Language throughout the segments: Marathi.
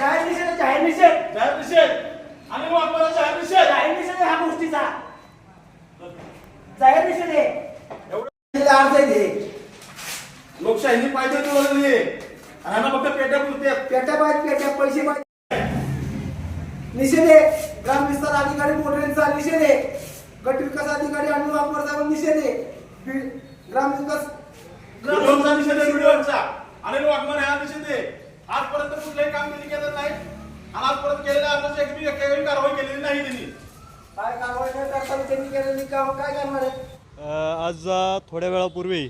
जाहीर निषेध आहे, जाहीर निषेध जाहीर निषेध आणि वापरा जाहीर निषेध जाहीर निषेध आहे ह्या गोष्टीचा. जाहीर निषेध आहे एवढं निषेध अर्ज आहे ते. लोकशाहीने पाहिजे तुला नाही आणि फक्त पेट्या पुरते पेट्या पाहिजे पेट्या पैसे पाहिजे. निषेध. आहे ग्राम विस्तार अधिकारी मोटरेंचा निषेध. आहे गट विकास अधिकारी अनिल वाघमारेचा निषेध. आहे बी- ग्राम विकास व्हिडिओचा निषेध आहे व्हिडिओचा अनिल वाघमार ह्या निषेध आहे आजपर्यंत कुठलंही कामगिरी केलं नाही आणि आजपर्यंत केलेल्या अर्जाची एकही एकही कारवाई केलेली नाही त्यांनी काय कारवाई न करताना त्यांनी केलेली काम काय करणार आहे? अ, आज थोड्या वेळापूर्वी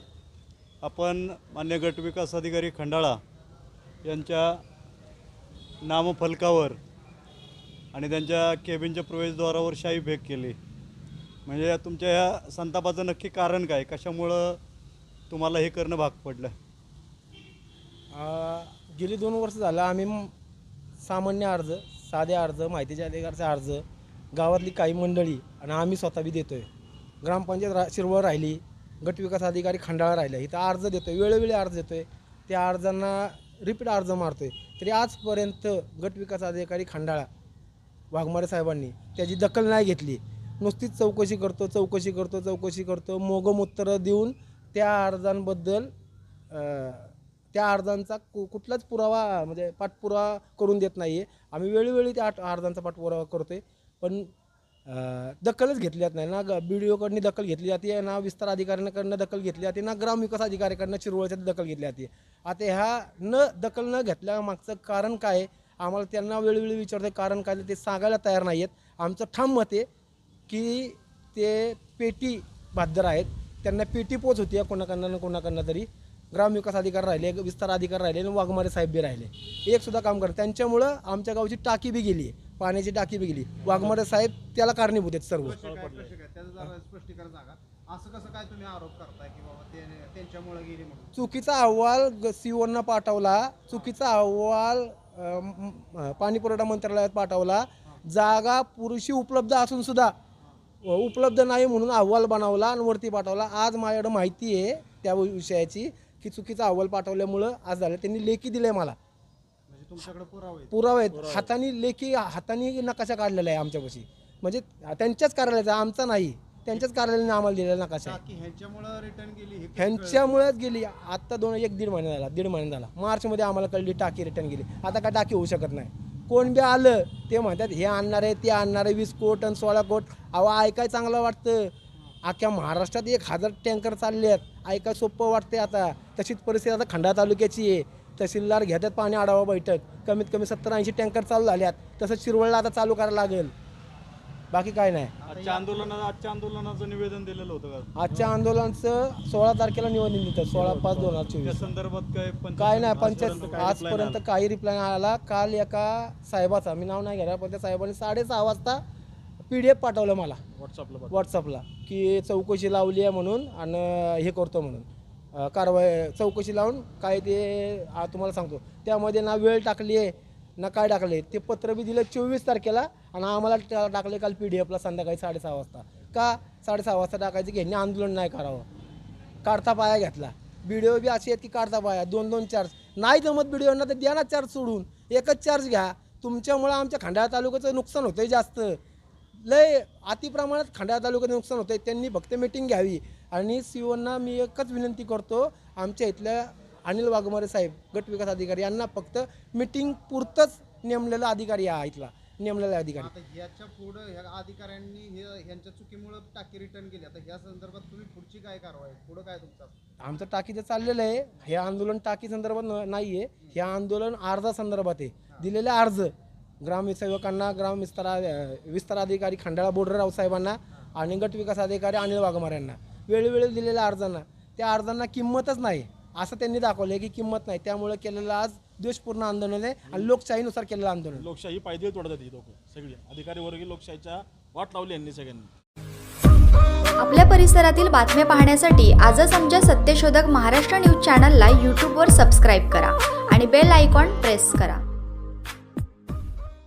आपण मान्य गटविकास अधिकारी खंडाळा यांच्या नामफलकावर आणि त्यांच्या केबिनच्या प्रवेशद्वारावर शाई फेक केली. म्हणजे तुमच्या ह्या संतापाचं नक्की कारण काय? कशामुळं तुम्हाला हे करणं भाग पडलं? आ, गेली दोन वर्ष झालं आम्ही म- सामान्य अर्ज साधे अर्ज माहितीच्या अधिकारचे अर्ज गावातली काही मंडळी आणि आम्ही स्वतः बी देतो आहे ग्रामपंचायत रा शिरवळ राहिली गटविकास अधिकारी खंडाळा राहिला इथं अर्ज देतो आहे वेळोवेळी अर्ज देतो आहे त्या अर्जांना रिपीट अर्ज मारतो आहे तरी आजपर्यंत गटविकास अधिकारी खंडाळा वाघमारे साहेबांनी त्याची दखल नाही घेतली. नुसतीच चौकशी करतो चौकशी करतो चौकशी करतो मोगम उत्तरं देऊन त्या अर्जांबद्दल त्या अर्जांचा कु कुठलाच पुरावा म्हणजे पाठपुरावा करून देत नाही आहे आम्ही वेळोवेळी त्या अर्जांचा पाठपुरावा करतो आहे पण दखलच घेतली जात नाही ना. ग बी डी ओकडनी दखल घेतली जाते ना विस्तार अधिकाऱ्यांकडनं दखल घेतली जाते ना ग्रामविकास अधिकाऱ्याकडनं चिरवळच्या दखल घेतली जाते. आता ह्या न दखल न घेतल्यामागचं कारण काय आहे? आम्हाला त्यांना वेळोवेळी विचारते कारण काय? ते सांगायला तयार नाही आहेत आमचं ठाम मत आहे की ते पेटी बाद्दर आहेत. त्यांना पेटी पोच होती आहे कोणाकडनं ना कोणाकडनं तरी. ग्रामविकास अधिकार राहिले विस्तार अधिकार राहिले आणि वाघमारे साहेब बी राहिले. एक सुद्धा काम करत त्यांच्यामुळं आमच्या गावची टाकी बी गेली आहे. पाण्याची टाकी बी गेली वाघमारे साहेब त्याला कारणीभूत आहेत सर्व. चुकीचा अहवाल सीओना पाठवला. चुकीचा अहवाल पाणी पुरवठा मंत्रालयात पाठवला. जागा पुरुषी उपलब्ध असून सुद्धा उपलब्ध नाही म्हणून अहवाल बनवला आणि वरती पाठवला. आज माझ्याकडं माहिती आहे त्या विषयाची की चुकीचा अहवाल पाठवल्यामुळं आज झालं. त्यांनी लेखी दिले मला. म्हणजे तुमच्याकडे पुरावे आहेत. पुरावे आहेत. हाताने लेखी हाताने नकाशा काढलेला आहे आमच्यापाशी म्हणजे त्यांच्याच कार्यालयाचा आमचा नाही. त्यांच्याच कार्यालयाने आम्हाला दिलेला नकाशा आहे. टाकी ह्यांच्यामुळे रिटर्न गेली हे ह्यांच्यामुळेच गेली. आत्ता दोन एक दीड महिना झाला दीड महिना झाला. मार्चमध्ये आम्हाला कळली टाकी रिटर्न गेली. आता काय टाकी होऊ शकत नाही. कोण बी आलं ते म्हणतात हे आणणार आहे ते आणणार आहे वीस कोट आणि सोळा कोट. अहो ऐकाय चांगलं वाटतं. अख्ख्या महाराष्ट्रात एक हजार टँकर चालले आहेत. ऐकाय सोपं वाटते आता. तशीच परिस्थिती आता खंडा तालुक्याची आहे. तहसीलदार घेतात पाणी आढावा बैठक. कमीत कमी सत्तर ऐंशी टँकर चालू झाल्यात. तसंच शिरवळला आता चालू करायला लागेल. बाकी काय नाही. आजच्या आंदोलना आजच्या आंदोलनाचं निवेदन दिलेलं होतं का? आजच्या आंदोलनाचं सोळा तारखेला निवडून देतात सोळा पाच दोन हजार त्या चोवीस. संदर्भात काय पंचायत- काय नाही आजपर्यंत पंचायत काय reply आजपर्यंत नाही काही रिप्लाय आला. काल एका साहेबाचा मी नाव नाही घेणार पण त्या साहेबांनी साडेसहा वाजता पी डी एफ पाठवलं मला? व्हॉट्सअपला. व्हॉट्सअपला की चौकशी लावली आहे म्हणून आणि हे करतो म्हणून. कारवाई चौकशी लावून काय ते आ, तुम्हाला सांगतो. त्यामध्ये ना वेळ टाकली आहे ना काय टाकले ते पत्र बी दिलं चोवीस तारखेला आणि आम्हाला टा- टाकले काल पी डी एफला संध्याकाळी साडेसहा वाजता. का? साडेसहा वाजता टाकायचं ह्यांनी आंदोलन नाही करावं. काढता पाया घेतला. व्हिडिओ बी असे आहेत की काढता पाया. दोन दोन चार्ज नाही जमत व्हिडिओना तर द्या ना चार्ज सोडून. एकच चार्ज घ्या. तुमच्यामुळं आमच्या खंडाळा तालुक्याचं नुकसान होतंय जास्त. लय अतिप्रमाणात खंडाळा तालुक्याचं नुकसान होतंय. त्यांनी फक्त मिटिंग घ्यावी. आणि सीओना मी एकच विनंती करतो आमच्या इथल्या अनिल वाघमारे साहेब गट विकास अधिकारी यांना फक्त मिटिंग पुरतंच नेमलेला अधिकारी हा इथला नेमलेला अधिकारी. आता ह्याच्या पुढं ह्या अधिकाऱ्यांनी हे ह्यांच्या चुकीमुळे टाकी रिटर्न केली. आता ह्या संदर्भात तुम्ही पुढची काय कारवाई पुढं काय तुमचा? आमचं टाकीचं चाललेलं आहे हे आंदोलन टाकी संदर्भात न- नाही आहे हे आंदोलन अर्जा संदर्भात आहे. दिलेले अर्ज. ग्रामसेवकांना ग्राम विस्तारा विस्तार अधिकारी खंडाळा बोर्डर साहेबांना आणि गट विकास अधिकारी अनिल वाघमार यांना. वेळोवेळी दिलेल्या अर्जांना. त्या अर्जांना किंमतच नाही. असं त्यांनी दाखवलं की किंमत नाही. त्यामुळे केलेलं आज द्वेषपूर्ण आंदोलन आहे आणि लोकशाहीनुसार केलेलं आंदोलन. लोकशाही पायदळी तोडत आहेत ही लोक सगळी. अधिकारी वर्गीय लोकशाहीच्या वाट लावली यांनी सगळ्यांनी. आपल्या परिसरातील बातम्या पाहण्यासाठी आजच आमच्या सत्यशोधक महाराष्ट्र न्यूज चॅनलला यूट्यूबवर सबस्क्राईब करा आणि बेल आयकॉन प्रेस करा.